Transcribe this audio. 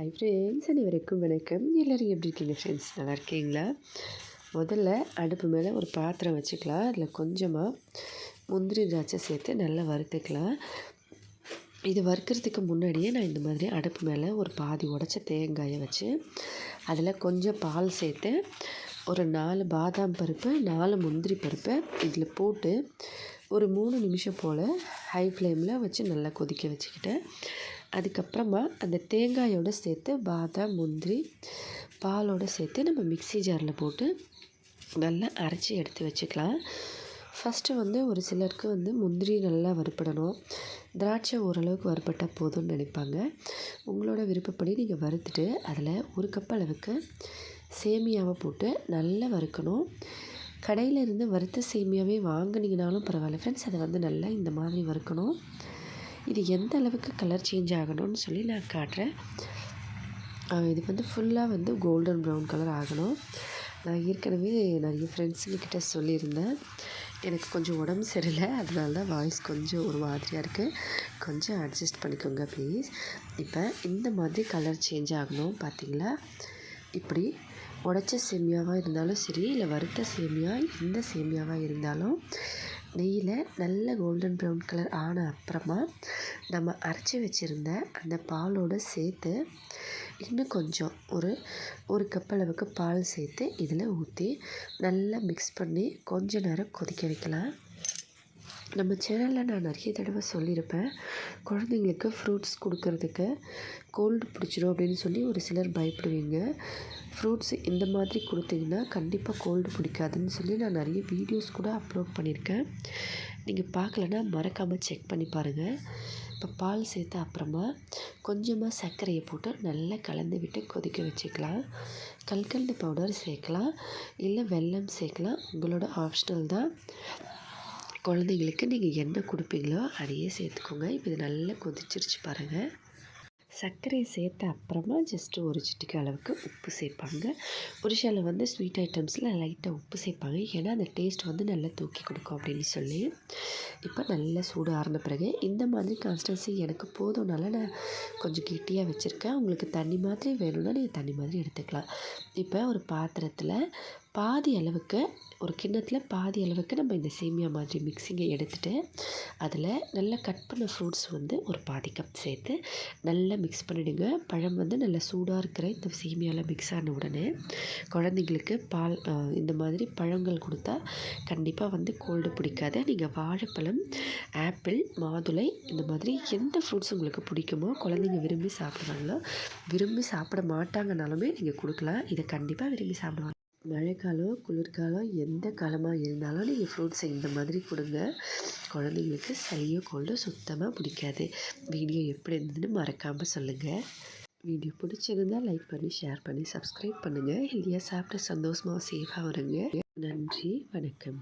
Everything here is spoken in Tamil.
ஹை ஃப்ரெண்ட்ஸ் அனைவருக்கும் வணக்கம். எல்லோரும் எப்படி இருக்கீங்க ஃப்ரெண்ட்ஸ் நல்லா இருக்கீங்களா? முதல்ல அடுப்பு மேலே ஒரு பாத்திரம் வச்சுக்கலாம். அதில் கொஞ்சமாக முந்திரி திராட்சை சேர்த்து நல்லா வறுத்துக்கலாம். இது வறுக்கிறதுக்கு முன்னாடியே நான் இந்த மாதிரி அடுப்பு மேலே ஒரு பாதி உடச்ச தேங்காயை வச்சு அதில் கொஞ்சம் பால் சேர்த்து ஒரு நாலு பாதாம் பருப்பு நாலு முந்திரி பருப்பை இதில் போட்டு ஒரு மூணு நிமிஷம் போல் ஹை ஃப்ளேமில் வச்சு நல்லா கொதிக்க வச்சுக்கிட்டேன் அதுக்கப்புறமா அந்த தேங்காயோடு சேர்த்து பாதாம் முந்திரி பாலோடு சேர்த்து நம்ம மிக்ஸி ஜாரில் போட்டு நல்லா அரைச்சி எடுத்து வச்சுக்கலாம். ஃபஸ்ட்டு வந்து ஒரு சிலருக்கு வந்து முந்திரி நல்லா வறுப்படணும் திராட்சை ஓரளவுக்கு வறுப்பட்டால் போதும்னு நினைப்பாங்க. உங்களோட விருப்பப்படி நீங்கள் வறுத்துட்டு அதில் ஒரு கப் அளவுக்கு சேமியாவை போட்டு நல்லா வறுக்கணும். கடையில் இருந்து வறுத்த சேமியாவே வாங்கினீங்கனாலும் பரவாயில்ல ஃப்ரெண்ட்ஸ் அதை வந்து நல்லா இந்த மாதிரி வறுக்கணும். இது எந்த அளவுக்கு கலர் சேஞ்ச் ஆகணும்னு சொல்லி நான் காட்டுறேன். இது வந்து ஃபுல்லாக வந்து கோல்டன் ப்ரௌன் கலர் ஆகணும். நான் ஏற்கனவே நிறைய ஃப்ரெண்ட்ஸுங்கக்கிட்ட சொல்லியிருந்தேன். எனக்கு கொஞ்சம் உடம்பு சரியில்லை. அதனால தான் வாய்ஸ் கொஞ்சம் ஒரு மாதிரியாக இருக்குது கொஞ்சம் அட்ஜஸ்ட் பண்ணிக்கோங்க ப்ளீஸ் இப்போ இந்த மாதிரி கலர் சேஞ்ச் ஆகணும் பார்த்தீங்களா இப்படி உடச்ச சேமியாவாக இருந்தாலும் சரி இல்லை வறுத்த சேமியா எந்த சேமியாவாக இருந்தாலும் நெய்யில் நல்ல கோல்டன் ப்ரௌன் கலர் ஆன அப்புறமா நம்ம அரைச்சி வச்சுருந்த அந்த பாலோடு சேர்த்து இன்னும் கொஞ்சம் ஒரு ஒரு கப் அளவுக்கு பால் சேர்த்து இதில் ஊற்றி நல்லா மிக்ஸ் பண்ணி கொஞ்ச நேரம் கொதிக்க வைக்கலாம். நம்ம சேனலில் நான் நிறைய தடவை சொல்லியிருப்பேன். குழந்தைங்களுக்கு ஃப்ரூட்ஸ் கொடுக்கறதுக்கு கோல்டு பிடிச்சிரும் அப்படின்னு சொல்லி ஒரு சிலர் பயப்படுவீங்க. ஃப்ரூட்ஸ் இந்த மாதிரி கொடுத்தீங்கன்னா கண்டிப்பாக கோல்டு பிடிக்காதுன்னு சொல்லி நான் நிறைய வீடியோஸ் கூட அப்லோட் பண்ணியிருக்கேன். நீங்கள் பார்க்கலன்னா மறக்காமல் செக் பண்ணி பாருங்கள் இப்போ பால் சேர்த்த அப்புறமா கொஞ்சமாக சர்க்கரையை போட்டு நல்லா கலந்து விட்டு கொதிக்க வச்சுக்கலாம். கல்கண்டு பவுடர் சேர்க்கலாம். இல்லை வெல்லம் சேர்க்கலாம். உங்களோட ஆப்ஷனல் தான். குழந்தைங்களுக்கு நீங்கள் என்ன கொடுப்பீங்களோ அதையே சேர்த்துக்கோங்க. இப்போ இது நல்லா கொதிச்சிருச்சு பாருங்கள் சர்க்கரையை சேர்த்த அப்புறமா ஜஸ்ட்டு ஒரு சிட்டிக்கு அளவுக்கு உப்பு சேர்ப்பாங்க. ஒரு சில வந்து ஸ்வீட் ஐட்டம்ஸில் லைட்டாக உப்பு சேர்ப்பாங்க. ஏன்னா அந்த டேஸ்ட் வந்து நல்லா தூக்கி கொடுக்கும் அப்படின்னு சொல்லி. இப்போ நல்லா சூடு ஆறின பிறகு இந்த மாதிரி கான்ஸ்டன்சி எனக்கு போதும்னால நான் கொஞ்சம் கெட்டியாக வச்சுருக்கேன். உங்களுக்கு தண்ணி மாதிரி வேணும்னா நீங்கள் தண்ணி மாதிரி எடுத்துக்கலாம். இப்போ ஒரு பாத்திரத்தில் பாதி அளவுக்கு ஒரு கிண்ணத்தில் பாதி அளவுக்கு நம்ம இந்த சேமியா மாதிரி மிக்சிங்கை எடுத்துகிட்டு அதில் நல்லா கட் பண்ண ஃப்ரூட்ஸ் வந்து ஒரு பாதி கப் சேர்த்து நல்லா மிக்ஸ் பண்ணிவிடுங்க பழம் வந்து நல்லா சூடாக இருக்கிற இந்த சேமியாவில் மிக்ஸ் ஆன உடனே குழந்தைங்களுக்கு பால் இந்த மாதிரி பழங்கள் கொடுத்தா கண்டிப்பாக வந்து கோல்டு பிடிக்காது. நீங்கள் வாழைப்பழம் ஆப்பிள் மாதுளை இந்த மாதிரி எந்த ஃப்ரூட்ஸ் உங்களுக்கு பிடிக்குமோ குழந்தைங்க விரும்பி சாப்பிடுவாங்களோ விரும்பி சாப்பிட மாட்டாங்கனாலுமே நீங்கள் கொடுக்கலாம். இதை கண்டிப்பாக விரும்பி சாப்பிடுவாங்க மழைக்காலம் குளிர்காலம் எந்த காலமாக இருந்தாலும் நீங்கள் ஃப்ரூட்ஸை இந்த மாதிரி கொடுங்க. குழந்தைங்களுக்கு சளியோ கோல்டோ சுத்தமாக பிடிக்காது. வீடியோ எப்படி இருந்ததுன்னு மறக்காமல் சொல்லுங்கள் வீடியோ பிடிச்சிருந்தால் லைக் பண்ணி ஷேர் பண்ணி சப்ஸ்கிரைப் பண்ணுங்கள் ஹெல்த்தியாக சாப்பிட்டு சந்தோஷமாக சேஃபாக வருங்க. நன்றி வணக்கம்.